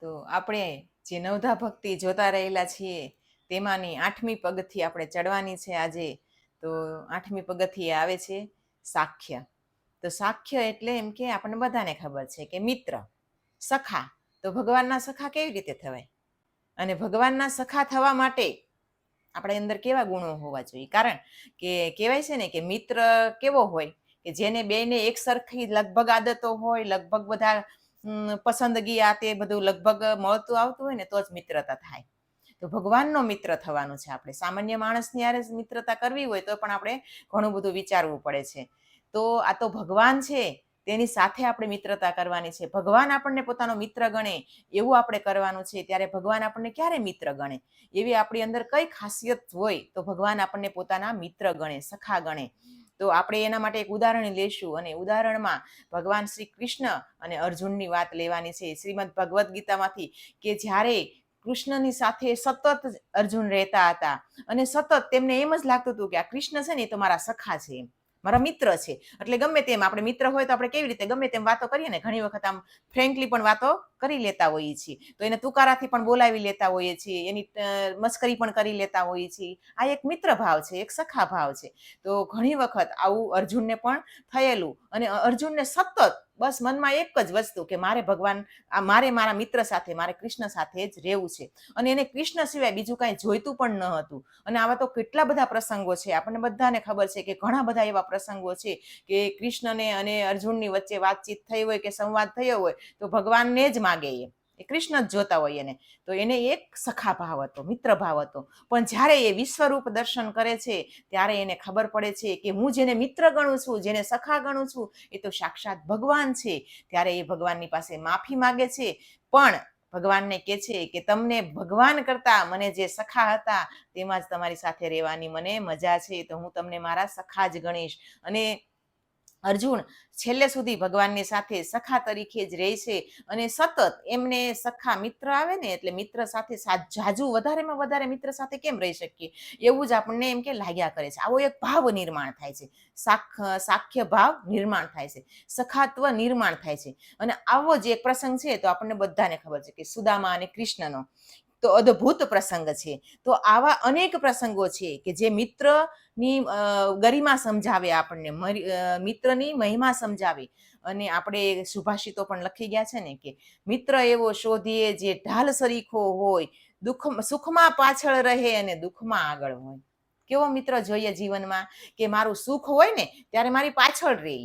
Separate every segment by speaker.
Speaker 1: તો આપણે જે નવધા ભક્તિ જોતા રહેલા છીએ, તેમાંની આઠમી પગથી આપણે ચડવાની છે આજે. તો આઠમી પગથી આવે છે સાખ્ય. તો સાખ્ય એટલે એમ કે આપણને બધાને ખબર છે કે મિત્ર, સખા. તો ભગવાનના સખા કેવી રીતે થવાય? અને ભગવાનના સખા થવા માટે આપણે અંદર કેવા ગુણો હોવા જોઈએ? કારણ કે કહેવાય છે ને કે મિત્ર કેવો હોય? કે જેને બેને એક સરખી લગભગ આદતો હોય, લગભગ બધા પસંદગી આ તે બધું લગભગ મળતું આવતું હોય ને તો જ મિત્રતા થાય. તો ભગવાનનો મિત્ર થવાનું છે આપણે. સામાન્ય માણસની યારે મિત્રતા કરવી હોય તો પણ આપણે ઘણું બધું વિચારવું પડે છે. તો આ તો ભગવાન છે, તેની સાથે આપણે મિત્રતા કરવાની છે. ભગવાન આપણને પોતાનો મિત્ર ગણે એવું આપણે કરવાનું છે, ત્યારે ભગવાન આપણને ક્યારે મિત્ર ગણે? એવી આપણી અંદર કઈ ખાસિયત હોય તો ભગવાન આપણને પોતાના મિત્ર ગણે, સખા ગણે. તો આપણે એના માટે એક ઉદાહરણ લેશું અને ઉદાહરણમાં ભગવાન શ્રી કૃષ્ણ અને અર્જુનની વાત લેવાની છે. શ્રીમદ ભગવદ્ ગીતામાંથી કે જ્યારે કૃષ્ણની સાથે સતત અર્જુન રહેતા હતા અને સતત તેમને એમ જ લાગતું હતું કે આ કૃષ્ણ છે ને એ તો મારા સખા છે એમ. મારા મિત્ર છે. એટલે ગમે તેમ આપણે મિત્ર હોય તો આપણે કેવી રીતે ગમે તેમ વાતો કરીએ ને, ઘણી વખત આમ ફ્રેન્કલી પણ વાતો કરી લેતા હોઈએ છીએ. તો એને તુકારાથી પણ બોલાવી લેતા હોઈએ છીએ, એની મસ્કરી પણ કરી લેતા હોઈએ છીએ. આ એક મિત્ર ભાવ છે, એક સખા ભાવ છે. તો ઘણી વખત આવું અર્જુનને પણ થયેલું અને અર્જુનને સતત બસ મનમાં એક જ વસ્તુ કે મારે ભગવાન, આ મારે મારા મિત્ર સાથે, મારે કૃષ્ણ સાથે જ રહેવું છે. અને એને કૃષ્ણ સિવાય બીજું કાંઈ જોઈતું પણ ન હતું. અને આવા તો કેટલા બધા પ્રસંગો છે. આપણને બધાને ખબર છે કે ઘણા બધા એવા પ્રસંગો છે કે કૃષ્ણને અને અર્જુનની વચ્ચે વાતચીત થઈ હોય કે સંવાદ થયો હોય તો ભગવાનને જ માગે એ. એ કૃષ્ણ જ જોતા હોય એને. તો એને એક સખા ભાવ હતો, મિત્ર ભાવ હતો. પણ જ્યારે એ વિશ્વરૂપ દર્શન કરે છે, ત્યારે એને ખબર પડે છે કે હું જેને મિત્ર ગણું છું, જેને સખા ગણું છું, એ તો સાક્ષાત ભગવાન છે. ત્યારે એ ભગવાનની પાસે માફી માગે છે. પણ ભગવાનને કહે છે કે તમને ભગવાન કરતા મને જે સખા હતા, તેમાં જ તમારી સાથે રહેવાની મને મજા છે. તો હું તમને મારા સખા જ ગણીશ. અને અર્જુન છેલ્લે સુધી ભગવાનની સાથે સખા તરીકે જ રહે છે અને સતત એમને સખા મિત્ર આવે ને એટલે મિત્ર સાથે જાજુ વધારેમાં વધારે મિત્ર સાથે કેમ રહી શકીએ? એવું જ આપણને એમ કે લાગ્યા કરે છે. આવો એક ભાવ નિર્માણ થાય છે. સાખ, સાખ્ય ભાવ નિર્માણ થાય છે. સખાત્વ નિર્માણ થાય છે. અને આવો જ એક પ્રસંગ છે તો આપણને બધાને ખબર છે કે સુદામા અને કૃષ્ણનો તો અદ્ભુત પ્રસંગ છે. તો આવા અનેક પ્રસંગો છે કે જે મિત્રની ગરિમા સમજાવે આપણને મિત્રની મહિમા સમજાવે. અને આપણે સુભાષિતો પણ લખી ગયા છે ને કે મિત્ર એવો શોધીએ જે ઢાલ સરીખો હોય, દુઃખ, સુખમાં પાછળ રહે અને દુઃખમાં આગળ હોય. કેવો મિત્ર જોઈએ જીવનમાં કે મારું સુખ હોય ને, ત્યારે મારી પાછળ રહે.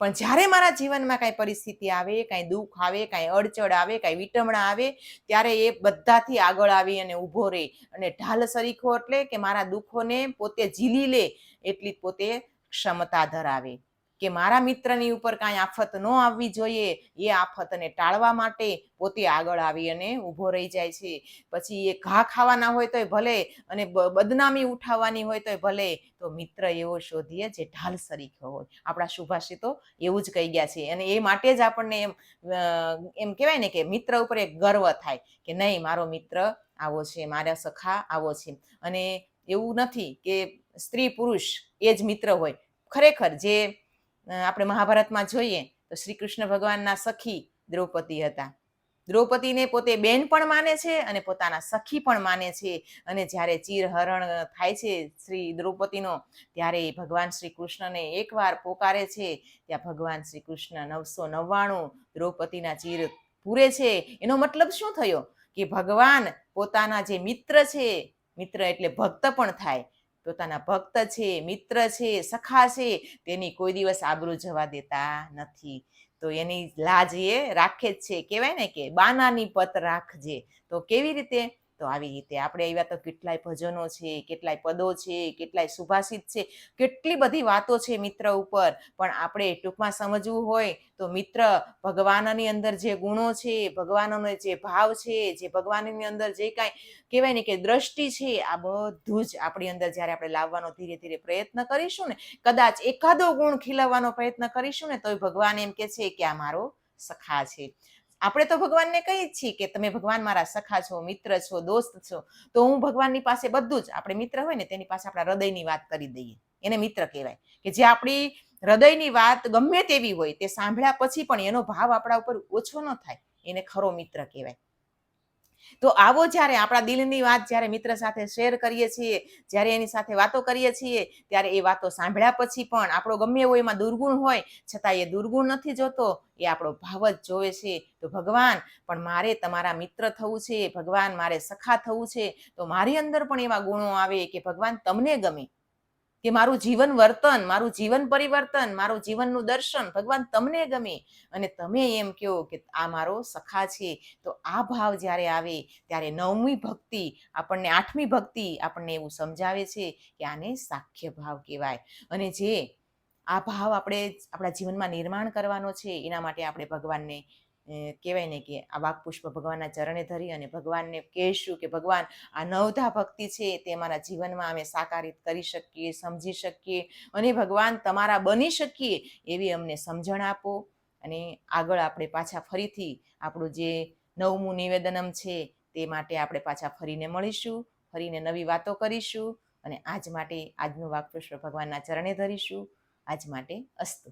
Speaker 1: પણ જ્યારે મારા જીવનમાં કાંઈ પરિસ્થિતિ આવે, કાંઈ દુઃખ આવે, કાંઈ અડચણ આવે, કાંઈ વિટમણા આવે, ત્યારે એ બધાથી આગળ આવી અને ઊભો રહે. અને ઢાલ સરીખો એટલે કે મારા દુઃખોને પોતે ઝીલી લે, એટલી પોતે ક્ષમતા ધરાવે. કે મારા મિત્રની ઉપર કાંઈ આફત ન આવવી જોઈએ, એ આફતને ટાળવા માટે પોતે આગળ આવી અને ઊભો રહી જાય છે. પછી એ ઘા ખાવાના હોય તોય ભલે અને બદનામી ઉઠાવવાની હોય તોય ભલે, તો મિત્ર એવો શોધીએ જે ઢાલ સરીખો હોય. આપણા સુભાષિતો એવું જ કહી ગયા છે. અને એ માટે જ આપણને એમ એમ કહેવાય ને કે મિત્ર ઉપર એક ગર્વ થાય કે નહીં, મારો મિત્ર આવો છે, મારા સખા આવો છે. અને એવું નથી કે સ્ત્રી પુરુષ એ જ મિત્ર હોય. ખરેખર જે આપણે મહાભારતમાં જોઈએ તો શ્રી કૃષ્ણ ભગવાનના સખી દ્રૌપદી હતા. દ્રૌપદીને પોતે બેન પણ માને છે અને પોતાના સખી પણ માને છે. અને જ્યારે ચીરહરણ થાય છે શ્રી દ્રૌપદીનો, ત્યારે ભગવાન શ્રી કૃષ્ણને એકવાર પોકારે છે. ત્યાં ભગવાન શ્રી કૃષ્ણ નવસો નવ્વાણું દ્રૌપદીના ચીર પૂરે છે. એનો મતલબ શું થયો? કે ભગવાન પોતાના જે મિત્ર છે, મિત્ર એટલે ભક્ત પણ થાય. પોતાના ભક્ત છે, મિત્ર છે, સખા છે, તેની કોઈ દિવસ આબરૂ જવા દેતા નથી. તો એની લાજ એ રાખે જ છે. કહેવાય ને કે બાનાની પત રાખજે. તો કેવી રીતે તો આવી રીતે. આપણે એવા તો કેટલાય ભજનો છે, કેટલાય પદો છે, કેટલાય સુભાષિત છે, કેટલી બધી વાતો છે મિત્ર ઉપર. પણ આપણે ટૂંકમાં સમજવું હોય તો મિત્ર ભગવાનની અંદર જે ગુણો છે, ભગવાનનો જે ભાવ છે, જે ભગવાનની અંદર જે કાંઈ કહેવાય ને કે દ્રષ્ટિ છે, આ બધું જ આપણી અંદર જ્યારે આપણે લાવવાનો ધીરે ધીરે પ્રયત્ન કરીશું ને, કદાચ એકાદો ગુણ ખીલવવાનો પ્રયત્ન કરીશું ને, તોય ભગવાન એમ કે છે કે આ મારો સખા છે. આપણે તો ભગવાનને કહીએ છીએ કે તમે ભગવાન મારા સખા છો, મિત્ર છો, દોસ્ત છો, તો હું ભગવાનની પાસે બધું જ, આપણે મિત્ર હોય ને તેની પાસે આપણા હૃદયની વાત કરી દઈએ. એને મિત્ર કહેવાય. કે જે આપણી હૃદયની વાત ગમે તેવી હોય તે સાંભળ્યા પછી પણ એનો ભાવ આપણા ઉપર ઓછો ન થાય. એને ખરો મિત્ર કહેવાય. તો આવો જ્યારે આપણા દિલની વાત જ્યારે મિત્ર સાથે શેર કરીએ છીએ, જ્યારે એની સાથે વાતો કરીએ છીએ, ત્યારે એ વાતો સાંભળ્યા પછી પણ આપણો ગમે એવો એમાં દુર્ગુણ હોય છતાં એ દુર્ગુણ નથી જોતો, એ આપણો ભાવ જ જોવે છે. તો ભગવાન, પણ મારે તમારા મિત્ર થવું છે, ભગવાન મારે સખા થવું છે, તો મારી અંદર પણ એવા ગુણો આવે કે ભગવાન તમને ગમે. કે મારું જીવન વર્તન, મારું જીવન પરિવર્તન, મારું જીવનનું દર્શન ભગવાન તમને ગમે. અને તમે એમ કહો કે આ મારો સખા છે, તો આ ભાવ જ્યારે આવે, ત્યારે નવમી ભક્તિ આપણને, આઠમી ભક્તિ આપણને એવું સમજાવે છે કે આને સાખ્ય ભાવ કહેવાય. અને જે આ ભાવ આપણે આપણા જીવનમાં નિર્માણ કરવાનો છે, એના માટે આપણે ભગવાનને કહેવાય ને કે આ વાકપુષ્પ ભગવાનના ચરણે ધરી અને ભગવાનને કહેશું કે ભગવાન, આ નવધા ભક્તિ છે તે અમારા જીવનમાં અમે સાકારિત કરી શકીએ, સમજી શકીએ અને ભગવાન તમારા બની શકીએ એવી અમને સમજણ આપો. અને આગળ આપણે પાછા ફરીથી આપણું જે નવમું નિવેદનમ છે તે માટે આપણે પાછા ફરીને મળીશું, ફરીને નવી વાતો કરીશું અને આજ માટે આજનું વાકપુષ્પ ભગવાનના ચરણે ધરીશું. આજ માટે અસ્તુ.